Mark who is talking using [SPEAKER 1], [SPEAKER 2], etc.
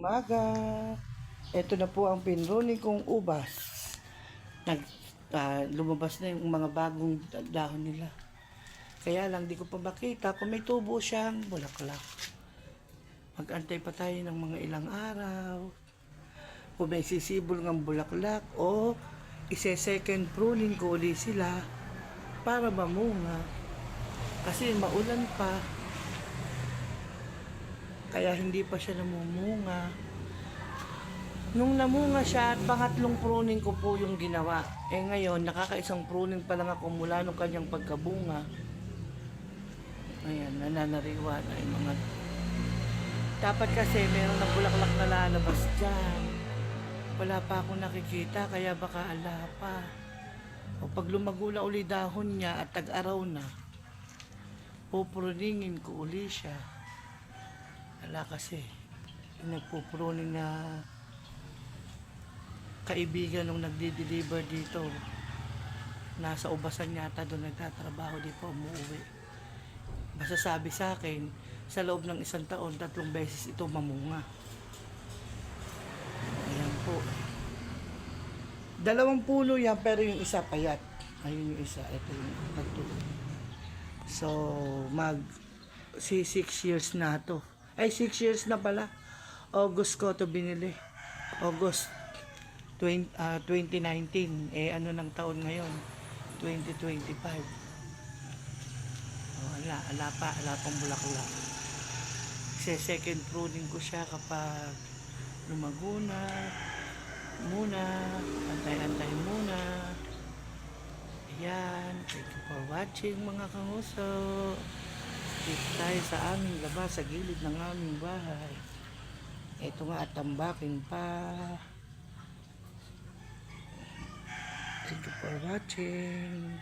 [SPEAKER 1] Umaga. Ito na po ang pinroni kong ubas. Nag, ah, lumabas na yung mga bagong dahon nila. Kaya lang, di ko pa makita kung may tubo siyang bulaklak. Mag-antay pa tayo ng mga ilang araw. Kung may sisibol ng bulaklak o ise-second pruning ko uli sila para mamunga. Kasi maulan pa. Kaya hindi pa siya namumunga. Nung namunga siya, at pangatlong pruning ko po yung ginawa. Eh ngayon, nakakaisang pruning pa lang ako mula nung kanyang pagkabunga. Ayan, nananariwa na yung mga... Dapat kasi meron ng bulaklak na lalabas dyan. Wala pa akong nakikita, kaya baka ala pa. O pag lumagula uli dahon niya at tag-araw na, pupuruningin ko uli siya. Wala kasi. Yung nagpupuruning na kaibigan nung nagdi-deliver dito. Nasa ubasan yata doon nagtatrabaho, di pa umuwi. Basta sabi sa akin, sa loob ng isang taon, tatlong beses ito mamunga. Ayan po. Dalawang puno yan, pero yung isa payat. Ayun yung isa. Ito yung nagtuloy. So, mag si 6 years na to. Ay, 6 years na pala. August ko to binili. August 20, ah, 2019. Eh, ano ng taon ngayon? 2025. Oh, wala, wala pa, wala pang bulaklak. Kasi second pruning ko siya kapag lumago na, muna, antay-antay muna. Ayan, thank you for watching mga kanguso. Dito tayo sa aming labas, sa gilid ng aming bahay. Ito nga at tambakin pa. Thank you for watching.